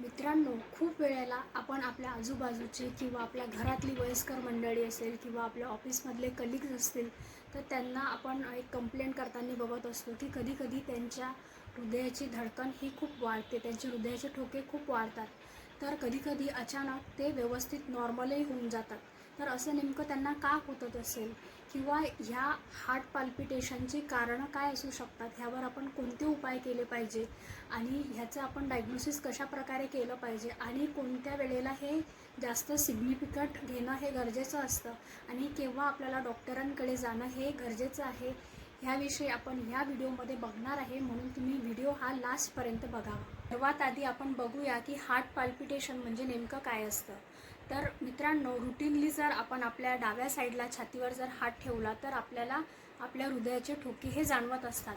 मित्रांनो खूप वेळेला आपण आपल्या आजूबाजूचे किंवा आपल्या घरातली वयस्कर मंडळी असेल किंवा आपल्या ऑफिसमधले कलिग्ज असतील तर त्यांना आपण एक कंप्लेंट करताना बघत असतो की कधी कधी त्यांच्या हृदयाची धडकन ही खूप वाढते त्यांचे हृदयाचे ठोके खूप वाढतात. तर कधीकधी अचानक ते व्यवस्थित नॉर्मलही होऊन जातात. तर असं नेमकं त्यांना का होत असेल? किंवा ह्या हार्ट पाल्पिटेशनची कारणं काय असू शकतात? ह्यावर आपण कोणते उपाय केले पाहिजे? आणि ह्याचं आपण डायग्नोसिस कशा प्रकारे केलं पाहिजे? आणि कोणत्या वेळेला हे जास्त सिग्निफिकंट घेणं हे गरजेचं असतं? आणि केव्हा आपल्याला डॉक्टरांकडे जाणं हे गरजेचं आहे? ह्याविषयी आपण ह्या व्हिडिओमध्ये बघणार आहे. म्हणून तुम्ही व्हिडिओ हा लास्टपर्यंत बघावा. सर्वात आधी आपण बघूया की हार्ट पाल्पिटेशन म्हणजे नेमकं काय असतं? तर मित्रांनो रुटीनली जर आपण आपल्या डाव्या साईडला छातीवर जर हात ठेवला तर आपल्याला आपल्या हृदयाचे ठोके हे जाणवत असतात.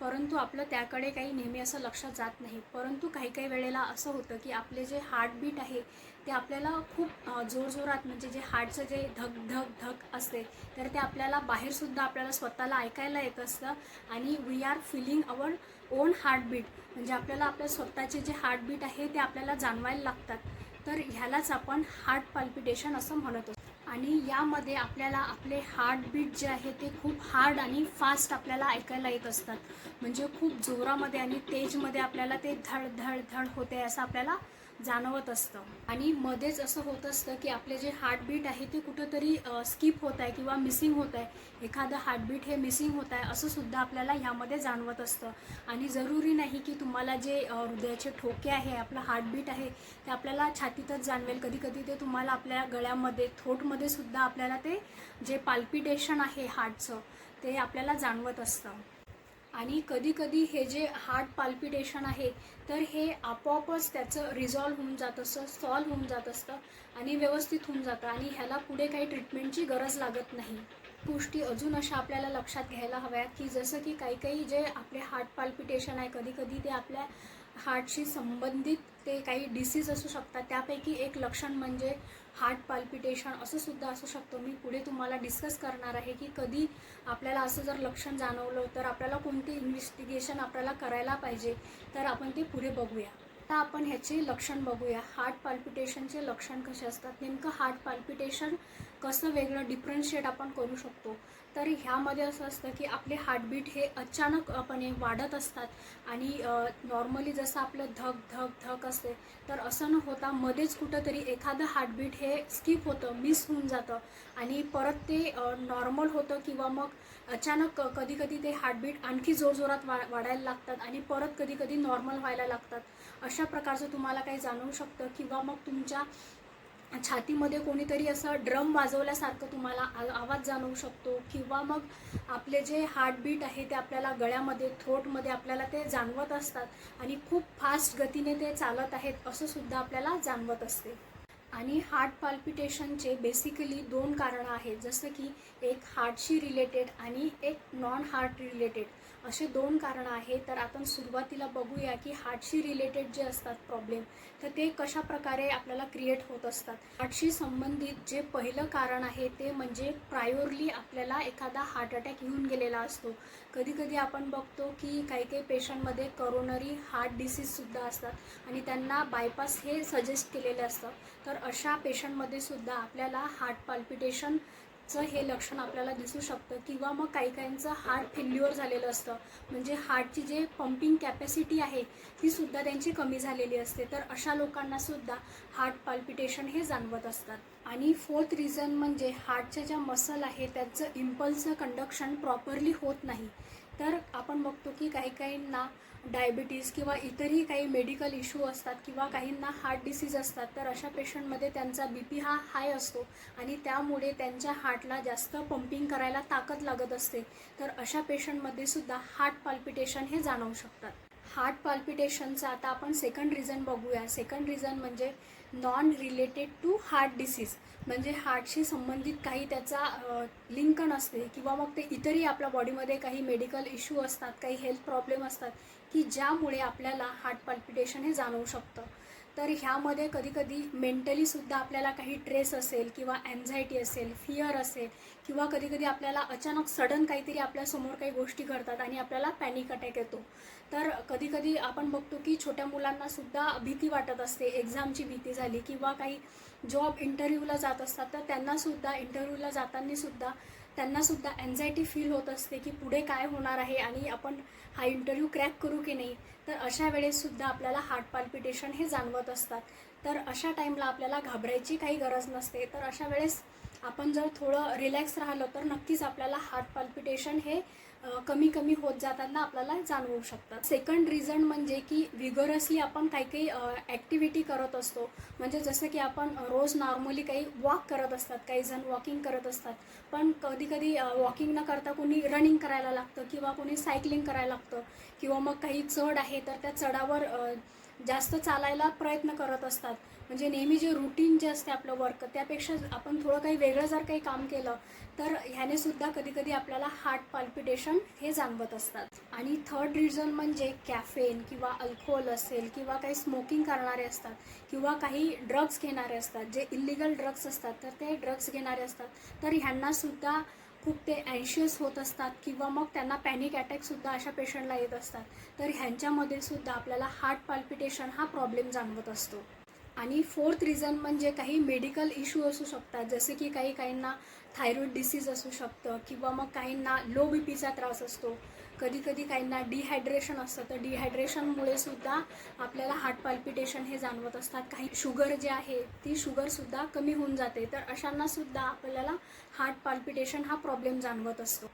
परंतु आपलं त्याकडे काही नेहमी असं लक्षात जात नाही. परंतु काही काही वेळेला असं होतं की आपले जे हार्टबीट आहे ते आपल्याला खूप जोरजोरात म्हणजे जे हार्टचं जे धक धक धक असते तर ते आपल्याला बाहेरसुद्धा आपल्याला स्वतःला ऐकायला येत असतं. आणि we are feeling our own heartbeat म्हणजे आपल्याला आपल्या स्वतःचे जे हार्टबीट आहे ते आपल्याला जाणवायला लागतात. तर ह्यालाच आपण हार्ट पाल्पिटेशन असं म्हणत असतो. आणि यामध्ये आपल्याला आपले हार्टबीट जे आहे ते खूप हार्ड आणि फास्ट आपल्याला ऐकायला येत असतात. म्हणजे खूप जोरामध्ये आणि तेजमध्ये आपल्याला ते धड धड धड होते असं आपल्याला जाणवत असतं. आणि मध्येच असं होत असतं की आपले जे हार्टबीट आहे ते कुठंतरी स्किप होत आहे किंवा मिसिंग होत आहे. एखादं हार्टबीट हे मिसिंग होत आहे असं सुद्धा आपल्याला ह्यामध्ये जाणवत असतं. आणि जरुरी नाही की तुम्हाला जे हृदयाचे ठोके आहे आपलं हार्टबीट आहे ते आपल्याला छातीतच जाणवेल. कधी कधी ते तुम्हाला आपल्या गळ्यामध्ये थ्रोटमध्ये सुद्धा आपल्याला ते जे पाल्पिटेशन आहे हार्टचं ते आपल्याला जाणवत असतं. आणि कधीकधी हे जे हार्ट पाल्पिटेशन आहे तर हे आपोआपच त्याचं रिझॉल्व्ह होऊन जात असतं सॉल्व्ह होऊन जात असतं आणि व्यवस्थित होऊन जातं आणि ह्याला पुढे काही ट्रीटमेंटची गरज लागत नाही. गोष्टी अजून अशा आपल्याला लक्षात घ्यायला हव्यात की जसं की काही काही जे आपले हार्ट पाल्पिटेशन आहे कधीकधी ते आपल्या हार्टशी संबंधित ते काही डिसीज असू शकतात. त्यापैकी एक लक्षण म्हणजे हार्ट पाल्पिटेशन असं सुद्धा असू शकतं. मी पुढे तुम्हाला डिस्कस करणार आहे की कधी आपल्याला असं जर लक्षण जाणवलं तर आपल्याला कोणते इन्व्हेस्टिगेशन आपल्याला करायला पाहिजे तर आपण ते पुढे बघूया. आता आपण ह्याचे लक्षण बघूया. हार्ट पाल्पिटेशनचे लक्षण कसे असतात? नेमकं हार्ट पाल्पिटेशन कसं वेगळं डिफरन्शिएट आपण करू शकतो. तर ह्यामध्ये असं असतं की आपले हार्टबीट हे अचानकपणे वाढत असतात. आणि नॉर्मली जसं आपलं धक धक धक असते तर असं न होता मध्येच कुठंतरी एखादं हार्टबीट हे स्किप होतं मिस होऊन जातं. आणि परत ते नॉर्मल होतं किंवा मग अचानक कधी कधी ते हार्टबीट आणखी जोरजोरात वा वाढायला लागतात आणि परत कधी कधी नॉर्मल व्हायला लागतात. अशा प्रकारचं तुम्हाला काही जाणवू शकतं? किंवा मग तुमच्या छातीमध्ये कोणीतरी असं ड्रम वाजवल्यासारखं तुम्हाला आवाज जाणवू शकतो किंवा मग आपले जे हार्टबीट आहे ते आपल्याला गळ्यामध्ये थ्रोटमध्ये आपल्याला ते जाणवत असतात आणि खूप फास्ट गतीने ते चालत आहेत असं सुद्धा आपल्याला जाणवत असते. आणि हार्ट पाल्पिटेशनचे बेसिकली दोन कारणं आहेत. जसं की एक हार्टशी रिलेटेड आणि एक नॉन हार्ट रिलेटेड असे दोन कारणं आहेत तर आपण सुरुवातीला बघूया की हार्टशी रिलेटेड जे असतात प्रॉब्लेम तर ते कशा प्रकारे आपल्याला क्रिएट होत असतात. हार्टशी संबंधित जे पहिलं कारण आहे ते म्हणजे प्रायोरली आपल्याला एखादा हार्ट अटॅक येऊन गेलेला असतो. कधी कधी आपण बघतो की काही काही पेशंटमध्ये करोनरी हार्ट डिसीजसुद्धा असतात आणि त्यांना बायपास हे सजेस्ट केलेलं असतं. तर अशा पेशंटमध्ये सुद्धा आपल्याला हार्ट पाल्पिटेशन हे लक्षण आपल्याला दिसू शकतं किंवा मग काही काहींचं हार्ट फेल्युअर झालेलं असतं. म्हणजे हार्टची जे पंपिंग कॅपॅसिटी आहे ती सुद्धा त्यांची कमी झालेली असते. तर अशा लोकांना सुद्धा हार्ट पाल्पिटेशन हे जाणवत असतात. आणि फोर्थ रिझन म्हणजे हार्टच्या ज्या मसल आहे त्याचं इम्पल्सचं कंडक्शन प्रॉपरली होत नाही. तर आपण बघतो की काही काहींना डायबिटीज किंवा इतरही काही मेडिकल इश्यू असतात किंवा काहींना हार्ट डिसीज असतात तर अशा पेशंटमध्ये त्यांचा बी पी हा हाय असतो आणि त्यामुळे त्यांच्या हार्टला जास्त पंपिंग करायला ताकद लागत असते. तर अशा पेशंटमध्ये सुद्धा हार्ट पाल्पिटेशन हे जाणवू शकतात. हार्ट पाल्पिटेशनचं आता आपण सेकंड रिझन बघूया. सेकंड रिझन म्हणजे non related to heart disease म्हणजे हार्टशी संबंधित काही त्याचा लिंक नसते किंवा मग ते इतरही आपल्या बॉडीमध्ये काही मेडिकल इश्यू असतात काही हेल्थ प्रॉब्लेम असतात की ज्यामुळे आपल्याला हार्ट पाल्पिटेशन हे जाणवू शकतं. तर ह्यामध्ये कधीकधी मेंटलीसुद्धा आपल्याला काही ट्रेस असेल किंवा अँझायटी असेल फिअर असेल किंवा कधीकधी आपल्याला अचानक सडन काहीतरी आपल्यासमोर काही गोष्टी घडतात आणि आपल्याला पॅनिक अटॅक येतो. तर कधीकधी आपण बघतो की छोट्या मुलांनासुद्धा भीती वाटत असते एक्झामची भीती झाली किंवा काही जॉब इंटरव्ह्यूला जात असतात तर त्यांनासुद्धा इंटरव्ह्यूला जातानासुद्धा त्यांनासुद्धा अँझायटी फील होत असते की पुढे काय होणार आहे आणि आपण हा इंटरव्ह्यू क्रॅक करू की नाही? तर अशा वेळेससुद्धा आपल्याला हार्ट पाल्पिटेशन हे जाणवत असतात. तर अशा टाईमला आपल्याला घाबरायची काही गरज नसते. तर अशा वेळेस आपण जर थोडं रिलॅक्स राहिलं तर नक्कीच आपल्याला हार्ट पाल्पिटेशन हे कमी कमी होत जाताना आपल्याला जाणवू शकतात सेकंड रिझन म्हणजे की विगरसली आपण काही काही ॲक्टिव्हिटी करत असतो. म्हणजे जसं की आपण रोज नॉर्मली काही वॉक करत असतात काही जण वॉकिंग करत असतात. पण कधी कधी वॉकिंग न करता कोणी रनिंग करायला लागतं किंवा कोणी सायकलिंग करायला लागतं किंवा मग काही चढ आहे तर त्या चढावर जास्त चालायला प्रयत्न करत असतात. म्हणजे नेहमी जे रुटीन जे असते आपलं वर्क त्यापेक्षा आपण थोडं काही वेगळं जर काही काम केलं तर ह्याने सुद्धा कधी कधी आपल्याला हार्ट पाल्पिटेशन हे जाणवत असतात. आणि थर्ड रिझन म्हणजे कॅफेन किंवा अल्कोहोल असेल किंवा काही स्मोकिंग करणारे असतात किंवा काही ड्रग्स घेणारे असतात. जे इलिगल ड्रग्स असतात तर ते ड्रग्स घेणारे असतात. तर ह्यांना सुद्धा खूप ते अँशियस होत असतात किंवा मग त्यांना पॅनिक अटॅकसुद्धा अशा पेशंटला येत असतात. तर ह्यांच्यामध्ये सुद्धा आपल्याला हार्ट पाल्पिटेशन हा प्रॉब्लेम जाणवत असतो. आणि फोर्थ रिझन म्हणजे काही मेडिकल इश्यू असू शकतात. जसे की काही काहींना थायरॉईड डिसीज असू शकतं किंवा मग काहींना लो बी पीचा त्रास असतो. कधी कधी काहींना डिहायड्रेशन असतं. तर डिहायड्रेशनमुळे सुद्धा आपल्याला हार्ट पाल्पिटेशन हे जाणवत असतात. काही शुगर जे आहे ती शुगरसुद्धा कमी होऊन जाते. तर अशांनासुद्धा आपल्याला हार्ट पाल्पिटेशन हा प्रॉब्लेम जाणवत असतो.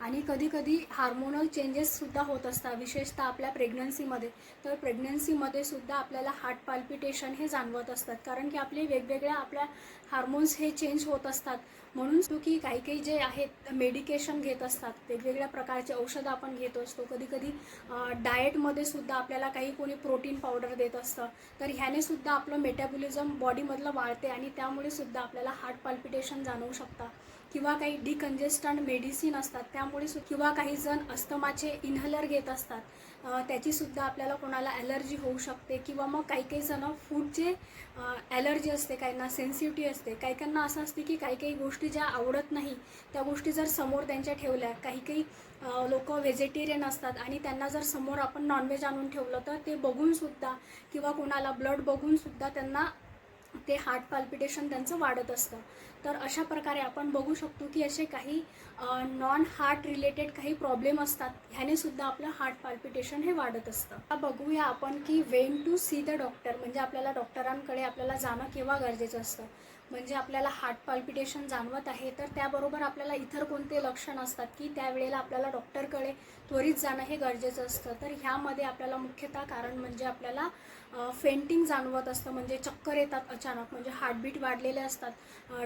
आणि कधीकधी हार्मोनल चेंजेससुद्धा होत असतात विशेषतः आपल्या प्रेग्नन्सीमध्ये तर प्रेग्नन्सीमध्ये सुद्धा आपल्याला हार्ट पाल्पिटेशन हे जाणवत असतात. कारण की आपले वेगवेगळ्या आपल्या हार्मोन्स हे चेंज होत असतात. म्हणून तो की काही काही जे आहेत मेडिकेशन घेत असतात. वेगवेगळ्या प्रकारचे औषधं आपण घेत असतो. कधी कधी डाएटमध्ये सुद्धा आपल्याला काही कोणी प्रोटीन पावडर देत असतं. तर ह्याने सुद्धा आपलं मेटाबॉलिझम बॉडीमधलं वाढते आणि त्यामुळे सुद्धा आपल्याला हार्ट पाल्पिटेशन जाणवू शकतात किंवा काही डिकंजेस्टंट मेडिसिन असतात. त्यामुळे किंवा काही जण अस्थमाचे इनहलर घेत असतात. त्याचीसुद्धा आपल्याला कोणाला ॲलर्जी होऊ शकते किंवा मग काही काही जण फूडचे ॲलर्जी असते काहींना सेन्सिटिव्ह असते काही काहींना असं असते की काही काही गोष्टी ज्या आवडत नाही त्या गोष्टी जर समोर त्यांच्या ठेवल्या काही काही लोक व्हेजिटेरियन असतात आणि त्यांना जर समोर आपण नॉनव्हेज आणून ठेवलं तर ते बघूनसुद्धा किंवा कोणाला ब्लड बघूनसुद्धा त्यांना ते हार्ट पाल्पिटेशन त्यांचं वाढत असतं. तर अशा प्रकारे आपण बघू शकतो की असे काही नॉन हार्ट रिलेटेड काही प्रॉब्लेम असतात ह्याने सुद्धा आपलं हार्ट पाल्पिटेशन हे वाढत असतं. बघूया आपण की when to see the doctor म्हणजे आपल्याला डॉक्टरांकडे आपल्याला जाणं केव्हा गरजेचं असतं? म्हणजे आपल्याला हार्ट पाल्पिटेशन जाणवत आहे तर त्याबरोबर आपल्याला इतर कोणते लक्षण असतात की त्यावेळेला आपल्याला डॉक्टरकडे त्वरित जाणं हे गरजेचं असतं? तर ह्यामध्ये आपल्याला मुख्यतः कारण म्हणजे आपल्याला फेंटिंग जाणवत असतं म्हणजे चक्कर येतात अचानक म्हणजे हार्टबीट वाढलेले असतात.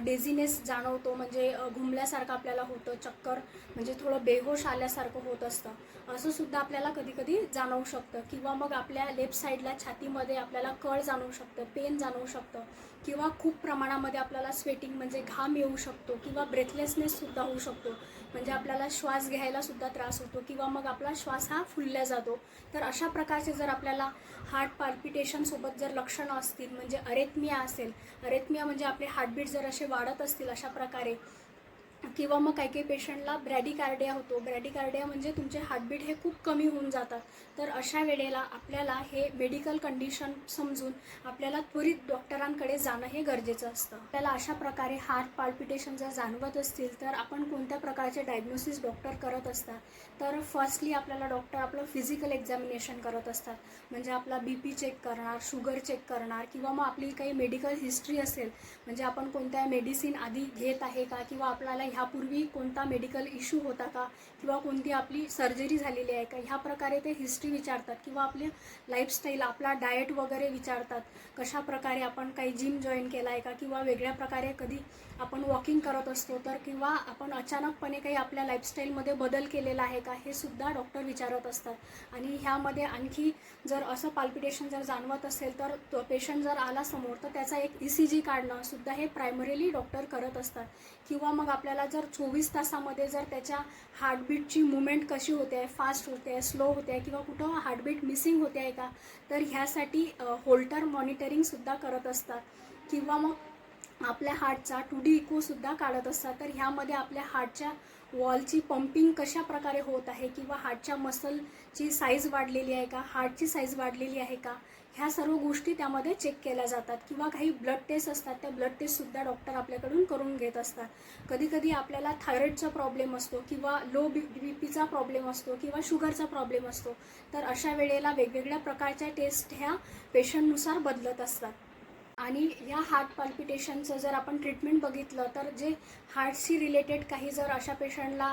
डेझिनेस जाणवतो म्हणजे घुमल्यासारखं आपल्याला होतं चक्कर म्हणजे थोडं बेहोश आल्यासारखं होत असतं. असं सुद्धा आपल्याला कधी कधी जाणवू शकतं. किंवा मग आपल्या लेफ्ट साईडला छातीमध्ये आपल्याला कळ जाणवू शकतं पेन जाणवू शकतं. किंवा खूप प्रमाणामध्ये आपल्याला स्वेटिंग म्हणजे घाम येऊ शकतो किंवा ब्रेथलेसनेससुद्धा होऊ शकतो. म्हणजे आपल्याला श्वास घ्यायला सुद्धा त्रास होतो किंवा मग आपला श्वास हा फुलल्या जातो. तर अशा प्रकारचे जर आपल्याला हार्ट इरिटेशनसोबत जर लक्षणं असतील म्हणजे अरेथमिया असेल अरेथमिया म्हणजे आपले हार्टबीट जर असे वाढत असतील अशा प्रकारे किंवा मग काही काही पेशंटला ब्रॅडिकार्डिया होतो. ब्रॅडिकार्डिया म्हणजे तुमचे हार्टबीट हे खूप कमी होऊन जातात. तर अशा वेळेला आपल्याला हे मेडिकल कंडिशन समजून आपल्याला त्वरित डॉक्टरांकडे जाणं हे गरजेचं असतं. आपल्याला अशा प्रकारे हार्ट पाल्पिटेशन जर जाणवत असतील तर आपण कोणत्या प्रकारचे डायग्नोसिस डॉक्टर करत असतात? तर फर्स्टली आपल्याला डॉक्टर आपलं फिजिकल एक्झामिनेशन करत असतात. म्हणजे आपला बी पी चेक करणार शुगर चेक करणार किंवा मग आपली काही मेडिकल हिस्ट्री असेल म्हणजे आपण कोणत्या मेडिसिन आधी घेत आहे का किंवा आपल्याला ह्यापूर्वी कोणता मेडिकल इश्यू होता का? किंवा कोणती आपली सर्जरी झालेली आहे का? ह्या प्रकारे ते हिस्ट्री विचारतात. किंवा आपले लाईफस्टाईल आपला डाएट वगैरे विचारतात. कशा प्रकारे आपण काही जिम जॉईन केला आहे का? किंवा वेगळ्या प्रकारे कधी आपण वॉकिंग करत असतो तर किंवा आपण अचानकपणे काही आपल्या लाईफस्टाईलमध्ये बदल केलेला आहे का हे सुद्धा डॉक्टर विचारत असतात. आणि ह्यामध्ये आणखी जर असं पाल्पिटेशन जर जाणवत असेल तर तो पेशंट जर आला समोर तर त्याचा एक ई सी जी काढणं सुद्धा हे प्रायमरीली डॉक्टर करत असतात. किंवा मग आपल्याला जर चोवीस तासामध्ये जर त्याच्या हार्टबीटची मुवमेंट कशी होते आहे फास्ट होते आहे स्लो होते आहे किंवा कुठं हार्टबीट मिसिंग होते आहे का तर ह्यासाठी होल्टर मॉनिटरिंगसुद्धा करत असतात. किंवा मग आपल्या हार्टचा टू डी इकोसुद्धा काढत असतात. तर ह्यामध्ये आपल्या हार्टच्या वॉलची पंपिंग कशा प्रकारे होत आहे किंवा हार्टच्या मसलची साईज वाढलेली आहे का? हार्टची साईज वाढलेली आहे का? ह्या सर्व गोष्टी त्यामध्ये चेक केल्या जातात. किंवा काही ब्लड टेस्ट असतात त्या ब्लड टेस्टसुद्धा डॉक्टर आपल्याकडून करून घेत असतात. कधीकधी आपल्याला थायरॉईडचा प्रॉब्लेम असतो किंवा लो बी बी पीचा प्रॉब्लेम असतो किंवा शुगरचा प्रॉब्लेम असतो. तर अशा वेळेला वेगवेगळ्या प्रकारच्या टेस्ट ह्या पेशंटनुसार बदलत असतात. आणि या हार्ट पाल्पिटेशनचं जर आपण ट्रीटमेंट बघितलं तर जे हार्टशी रिलेटेड काही जर अशा पेशंटला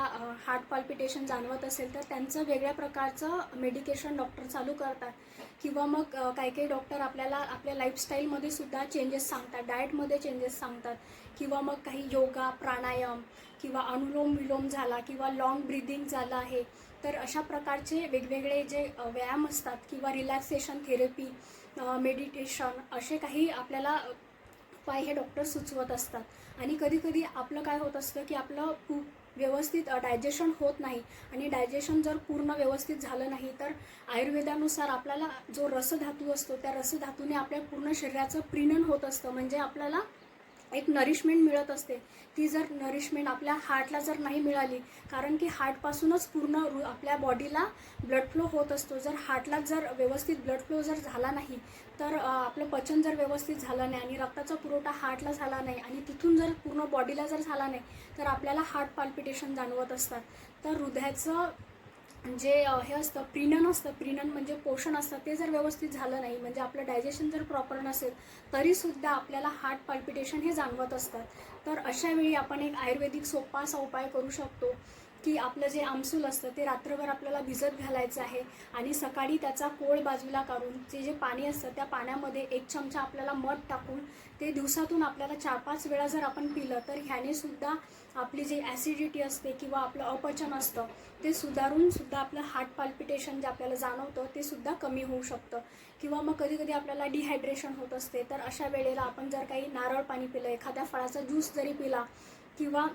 हार्ट पाल्पिटेशन जाणवत असेल तर त्यांचं वेगळ्या प्रकारचं मेडिकेशन डॉक्टर चालू करतात. किंवा मग काही काही डॉक्टर आपल्याला आपल्या लाईफस्टाईलमध्ये सुद्धा चेंजेस सांगतात डाएटमध्ये चेंजेस सांगतात. किंवा मग काही योगा प्राणायाम किंवा अनुलोम विलोम झाला किंवा लॉंग ब्रिदिंग झालं आहे तर अशा प्रकारचे वेगवेगळे जे व्यायाम असतात किंवा रिलॅक्सेशन थेरपी मेडिटेशन असे काही आपल्याला उपाय हे डॉक्टर सुचवत असतात. आणि कधीकधी आपलं काय होत असतं की आपलं खूप व्यवस्थित डायजेशन होत नाही. आणि डायजेशन जर पूर्ण व्यवस्थित झालं नाही तर आयुर्वेदानुसार आपल्याला जो रसधातू असतो त्या रसधातूने आपल्या पूर्ण शरीराचं प्रीणन होत असतं. म्हणजे आपल्याला एक नरिशमेंट मिळत असते. ती जर नरिशमेंट आपल्या हार्टला जर नाही मिळाली कारण की हार्टपासूनच पूर्ण रु आपल्या बॉडीला ब्लड फ्लो होत असतो. जर हार्टला जर व्यवस्थित ब्लड फ्लो जर झाला नाही तर आपलं पचन जर व्यवस्थित झालं नाही आणि रक्ताचा पुरवठा हार्टला झाला नाही आणि तिथून जर पूर्ण बॉडीला जर झाला नाही तर आपल्याला हार्ट पाल्पिटेशन जाणवत असतात. तर हृदयाचं म्हणजे, जे हे असतं प्रिनन असतं. प्रिनन म्हणजे पोषण असतं. ते जर व्यवस्थित झालं नाही म्हणजे आपलं डायजेशन जर प्रॉपर नसेल तरीसुद्धा आपल्याला हार्ट पाल्पिटेशन हे जाणवत असतात. तर अशावेळी आपण एक आयुर्वेदिक सोपा असा उपाय करू शकतो. की आपलं जे आमसूल असतं ते रात्रभर आपल्याला भिजत घालायचं आहे आणि सकाळी त्याचा कोळ बाजूला काढून ते जे पाणी असतं त्या पाण्यामध्ये एक चमचा आपल्याला मध टाकून ते दिवसातून आपल्याला चार पाच वेळा जर आपण पिलं तर ह्याने सुद्धा आपली जी ॲसिडिटी असते किंवा आपलं अपचन असतं ते सुधारून सुद्धा आपलं हार्ट पाल्पिटेशन जे आपल्याला जाणवतं ते सुद्धा कमी होऊ शकतं. किंवा मग कधी कधी आपल्याला डिहायड्रेशन होत असते तर अशा वेळेला आपण जर काही नारळ पाणी पिलं एखाद्या फळाचा ज्यूस जरी पिला किंवा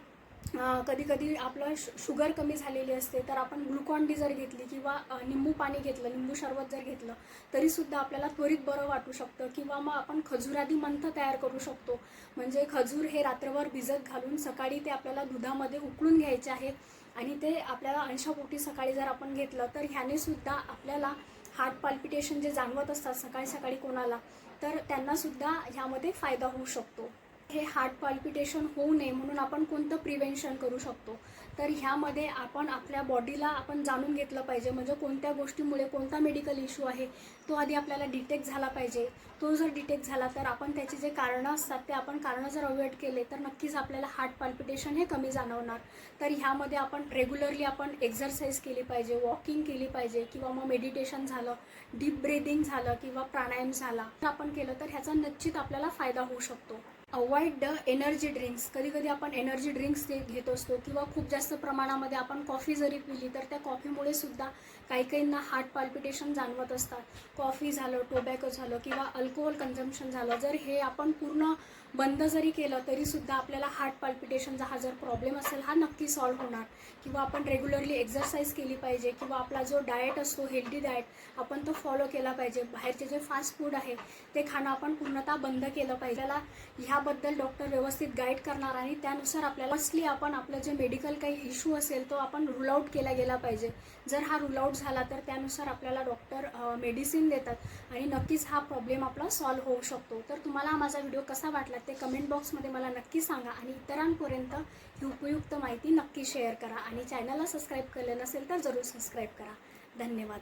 कधी कधी आपलं शु शुगर कमी झालेली असते तर आपण ग्लुकॉन डी जर घेतली किंवा निंबू पाणी घेतलं निंबू सरबत जर घेतलं तरीसुद्धा आपल्याला त्वरित बरं वाटू शकतं किंवा मग आपण खजुरादी मंथ तयार करू शकतो. म्हणजे खजूर हे रात्रभर भिजत घालून सकाळी ते आपल्याला दुधामध्ये उकळून घ्यायचे आहे आणि ते आपल्याला अंशापोटी सकाळी जर आपण घेतलं तर ह्यानेसुद्धा आपल्याला हार्ट पाल्पिटेशन जे जाणवत असतात सकाळी सकाळी कोणाला तर त्यांनासुद्धा ह्यामध्ये फायदा होऊ शकतो. हे हार्ट पाल्पिटेशन होऊ नये म्हणून आपण कोणतं प्रिव्हेन्शन करू शकतो? तर ह्यामध्ये आपण आपल्या बॉडीला आपण जाणून घेतलं पाहिजे. म्हणजे कोणत्या गोष्टीमुळे कोणता मेडिकल इश्यू आहे तो आधी आपल्याला डिटेक्ट झाला पाहिजे. तो जर डिटेक्ट झाला तर आपण त्याची जे कारणं असतात ते आपण कारणं जर अवॉइड केले तर नक्कीच आपल्याला हार्ट पाल्पिटेशन हे कमी जाणवणार. तर ह्यामध्ये आपण रेग्युलरली आपण एक्झरसाईज केली पाहिजे वॉकिंग केली पाहिजे किंवा मग मेडिटेशन झालं डीप ब्रिदिंग झालं किंवा प्राणायाम झाला तर आपण केलं तर ह्याचा निश्चित आपल्याला फायदा होऊ शकतो. Avoid the energy drinks. कधी कधी आपण एनर्जी ड्रिंक्स घेत असतो किंवा खूप जास्त प्रमाणामध्ये आपण कॉफी जरी पिली तर त्या कॉफीमुळे सुद्धा काही काहींना हार्ट पाल्पिटेशन जाणवत असतात. कॉफी झालं टोबॅको झालं किंवा अल्कोहोल कन्झम्पशन झालं जर हे आपण पूर्ण बंद जरी केलं तरीसुद्धा आपल्याला हार्ट पाल्पिटेशनचा हा जर प्रॉब्लेम असेल हा नक्की सॉल्व्ह होणार. किंवा आपण रेग्युलरली एक्झरसाईज केली पाहिजे किंवा आपला जो डाएट असतो हेल्दी डाएट आपण तो फॉलो केला पाहिजे. बाहेरचे जे फास्ट फूड आहे ते खाणं आपण पूर्णतः बंद केलं पाहिजे. त्याला ह्याबद्दल डॉक्टर व्यवस्थित गाईड करणार आणि त्यानुसार आपल्याला फर्स्टली आपण आपलं जे मेडिकल काही इश्यू असेल तो आपण रूल आऊट केला गेला पाहिजे. जर हा रूल आऊट झाला तर त्यानुसार आपल्याला डॉक्टर मेडिसिन देतात आणि नक्कीच हा प्रॉब्लेम आपला सॉल्व्ह होऊ शकतो. तर तुम्हाला माझा व्हिडिओ कसा वाटला ते कमेंट बॉक्समध्ये मला नक्की सांगा आणि इतरांपर्यंत ही उपयुक्त माहिती नक्की शेअर करा. आणि चॅनलला सबस्क्राईब केलं नसेल तर जरूर सबस्क्राईब करा. धन्यवाद.